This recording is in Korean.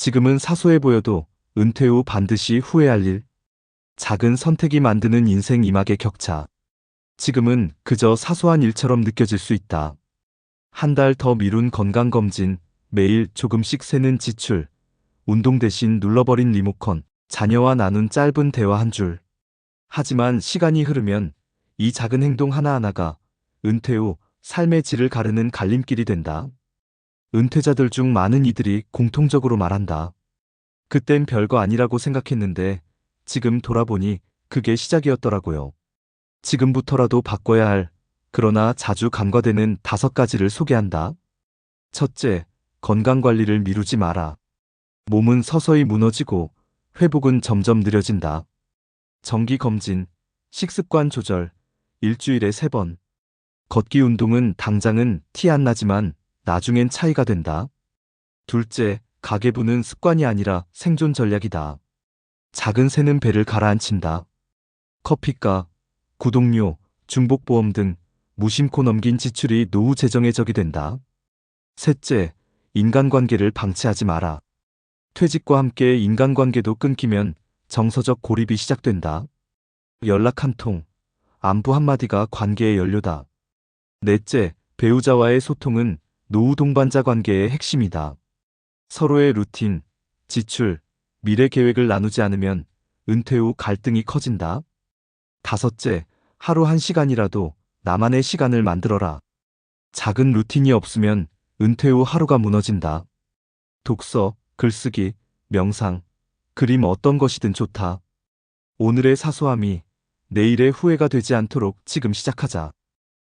지금은 사소해 보여도 은퇴 후 반드시 후회할 일. 작은 선택이 만드는 인생 이막의 격차. 지금은 그저 사소한 일처럼 느껴질 수 있다. 한 달 더 미룬 건강검진, 매일 조금씩 세는 지출, 운동 대신 눌러버린 리모컨, 자녀와 나눈 짧은 대화 한 줄. 하지만 시간이 흐르면 이 작은 행동 하나하나가 은퇴 후 삶의 질을 가르는 갈림길이 된다. 은퇴자들 중 많은 이들이 공통적으로 말한다. 그땐 별거 아니라고 생각했는데 지금 돌아보니 그게 시작이었더라고요. 지금부터라도 바꿔야 할, 그러나 자주 간과되는 다섯 가지를 소개한다. 첫째, 건강 관리를 미루지 마라. 몸은 서서히 무너지고 회복은 점점 느려진다. 정기 검진, 식습관 조절, 일주일에 세 번. 걷기 운동은 당장은 티 안 나지만 나중엔 차이가 된다. 둘째, 가계부는 습관이 아니라 생존 전략이다. 작은 새는 배를 가라앉힌다. 커피값, 구독료, 중복보험 등 무심코 넘긴 지출이 노후 재정의 적이 된다. 셋째, 인간관계를 방치하지 마라. 퇴직과 함께 인간관계도 끊기면 정서적 고립이 시작된다. 연락 한 통, 안부 한마디가 관계의 연료다. 넷째, 배우자와의 소통은 노후 동반자 관계의 핵심이다. 서로의 루틴, 지출, 미래 계획을 나누지 않으면 은퇴 후 갈등이 커진다. 다섯째, 하루 한 시간이라도 나만의 시간을 만들어라. 작은 루틴이 없으면 은퇴 후 하루가 무너진다. 독서, 글쓰기, 명상, 그림 어떤 것이든 좋다. 오늘의 사소함이 내일의 후회가 되지 않도록 지금 시작하자.